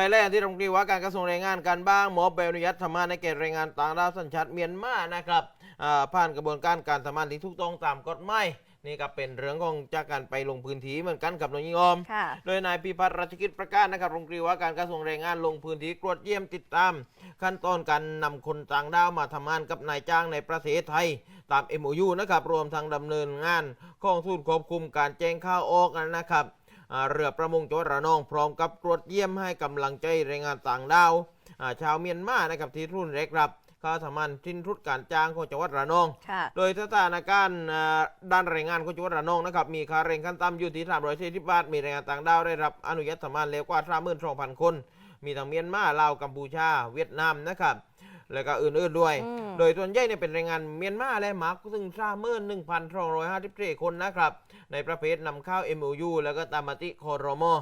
ไปแรกที่โรงเรียนว่าการกระทรวงแรงงานการบ้างหมอใบอนุญาตทำงานในเขตแรงงานต่างด้าวสัญชาติเมียนมานะครับอ่าผ่านกระบวนการการทำงานที่ถูกต้องตามกฎหมายนี่ก็เป็นเรื่องของจากการไปลงพื้นที่เหมือนกันกับน้องยิงออมค่ะโดยนายพิพัฒน์รัชกิจประกาศนะครับโรงเรียนว่าการกระทรวงแรงงานลงพื้นที่ตรวจเยี่ยมติดตาม ขั้นตอนการนำคนต่างด้าวมาทำงานกับนายจ้างในประเทศไทย ตาม MOU นะครับรวมทั้งดำเนินงานข้องศูนย์ควบคุมการแจ้งข้าวออกนะครับอ่า เรือประมงจังหวัดระนองพร้อมกับตรวจเยี่ยมให้กำลังใจแรงงานต่างด้าวอ่าชาวเมียนมานะครับที่รุ่นเล็กครับเข้าทำงานทิ้นทุดการจ้างของจังหวัดระนองค่ะโดยสถานการณ์อ่าด้านแรงงานของจังหวัดระนองนะครับ มีค่าแรงขั้นต่ำอยู่ที่340บาท มีแรงงานต่างด้าวได้รับอนุญาตทำงานเร็วกว่า32,000คน มีทั้งเมียนมาลาวกัมพูชา เวียดนามนะครับ แล้วก็อื่นๆด้วย อืม โดยส่วนใหญ่เนี่ยเป็นแรงงานเมียนมาและมาร์กซึ่งสามหมื่นหนึ่งพันสองร้อยห้าสิบสี่คนนะครับ ในประเภทนำเข้า MOU แล้วก็ตามมติคอรมอ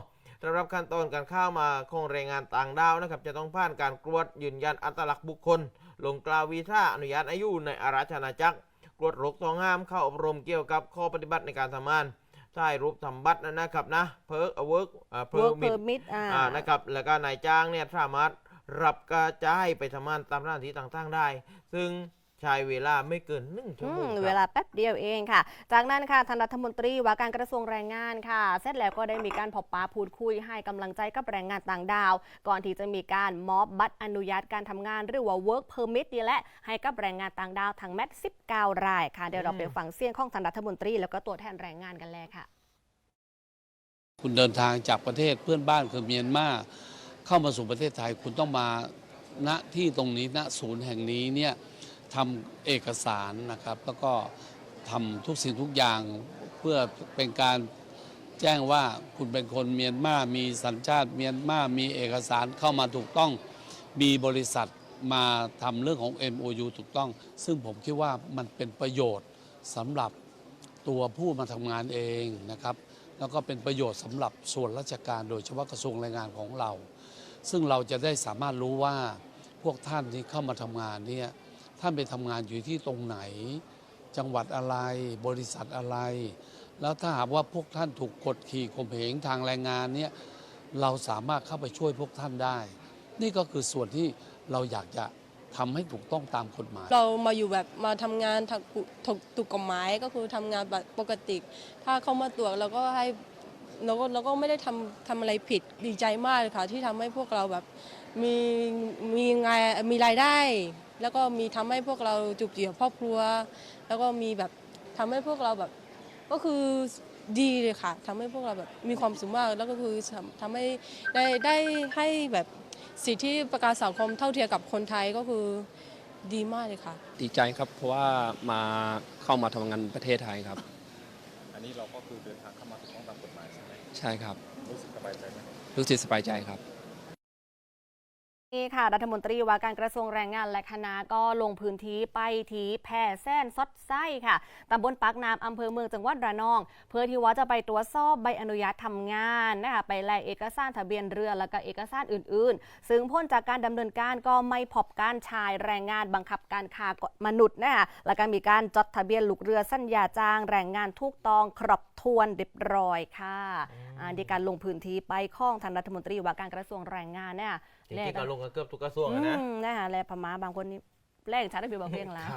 สำหรับขั้นตอนการเข้ามาของแรงงานต่างด้าวนะครับ จะต้องผ่านการตรวจยืนยันอัตลักษณ์บุคคล ลงกลาวีซ่าอนุญาตอายุในอาราชอาณาจักรตรวจโรคต้องห้ามเข้าอบรมเกี่ยวกับข้อปฏิบัติในการทำงานถ่ายรูปทำบัตรนะครับนะเพิร์กเวิร์กเพิร์ work กมิ permit อ่า อ่านะครับ แล้วก็นายจ้างเนี่ยสามารถ รับกระจายไปทำงานตามสถานที่ต่างๆได้ ซึ่งใช้เวลาไม่เกินหนึ่งชั่วอืโมงมครับ เวลาแป๊บเดียวเองค่ะ จากนั้นค่ะท่านรัฐมนตรีว่าการกระทรวงแรงงานค่ะ เสร็จแล้วก็ได้มีการพบปะพูดคุยให้กำลังใจกับแรงงานต่างดาว ก่อนที่จะมีการมอบบัตรอนุญาตการทำงานหรือว่า work permit นี่แหละให้กับแรงงานต่างดาวทั้งแมท19 รายค่ะ เดี๋ยวเราไปฟังเสียงของท่านรัฐมนตรี แล้วก็ตัวแทนแรงงานกันเลยค่ะ คุณเดินทางจากประเทศเพื่อนบ้านคือเมียนมา เข้ามาสู่ประเทศไทยคุณต้องมาณที่ตรงนี้ณศูนย์แห่งนี้เนี่ยทำเอกสารนะครับ แล้วก็ทำทุกสิ่งทุกอย่างเพื่อเป็นการแจ้งว่าคุณเป็นคนเมียนมา มีสัญชาติเมียนมา มีเอกสารเข้ามาถูกต้อง มีบริษัทมาทำเรื่องของ MOU ถูกต้อง ซึ่งผมคิดว่ามันเป็นประโยชน์สำหรับตัวผู้มาทำงานเองนะครับ แล้วก็เป็นประโยชน์สำหรับส่วนราชการโดยเฉพาะกระทรวงแรงงานของเรา ซึ่งเราจะได้สามารถรู้ว่าพวกท่านที่เข้ามาทำงานเนี่ยท่านไปทำงานอยู่ที่ตรงไหน จังหวัดอะไรบริษัทอะไร แล้วถ้าหากว่าพวกท่านถูกกดขี่ข่มเหงทางแรงงานเนี่ยเราสามารถเข้าไปช่วยพวกท่านได้ นี่ก็คือส่วนที่เราอยากจะทำให้ถูกต้องตามกฎหมาย เรามาอยู่แบบมาทำงานถูกถูกกฎหมายก็คือทำงานแบบปกติ ถ้าเขามาตรวจเราก็ให้ เราก็เราก็ไม่ได้ทำทำอะไรผิดดีใจมากเลยค่ะ ที่ทำให้พวกเราแบบ มีมีงานมีรายได้ แล้วก็มีทำให้พวกเราจุบเจียวครอบครัว แล้วก็มีแบบทำให้พวกเราแบบ ก็คือดีเลยค่ะทำให้พวกเราแบบมีความสุขมากแล้วก็คือทำทำให้ได้ได้ให้แบบสิทธิประกันสังคมเท่าเทียมกับคนไทยก็คือดีมากเลยค่ะ ดีใจครับเพราะว่ามาเข้ามาทำงานประเทศไทยครับ อันนี้เราก็คือเดินทางเข้ามาถูกต้องตามกฎหมายใช่ไหมใช่ครับ รู้สึกสบายใจไหมรู้สึกสบายใจครับ นี่ค่ะ รัฐมนตรีว่าการกระทรวงแรงงานและคณะก็ลงพื้นที่ไปที่แพร่แซนซดไส้ค่ะตำบลปากน้ำอำเภอเมืองจังหวัดระนอง เพื่อที่ว่าจะไปตรวจสอบใบอนุญาตทำงานนะคะไปแลกเอกสารทะเบียนเรือแล้วก็เอกสารอื่น ๆ ซึ่งพ้นจากการดำเนินการก็ไม่พบการชายแรงงานบังคับการค้ามนุษย์นะคะแล้วก็มีการจดทะเบียนลูกเรือสัญญาจ้างแรงงานถูกตองครบถ้วนเรียบร้อยค่ะในการลงพื้นที่ไปข้องท่านรัฐมนตรีว่าการกระทรวงแรงงานเนี่ยจริงๆก็ลงกันเกือบทุกกระทรวงอือะนะมนะคะแลพม่าบางคนนี่แรกชัดได้เพียงบางเพียงแล้ว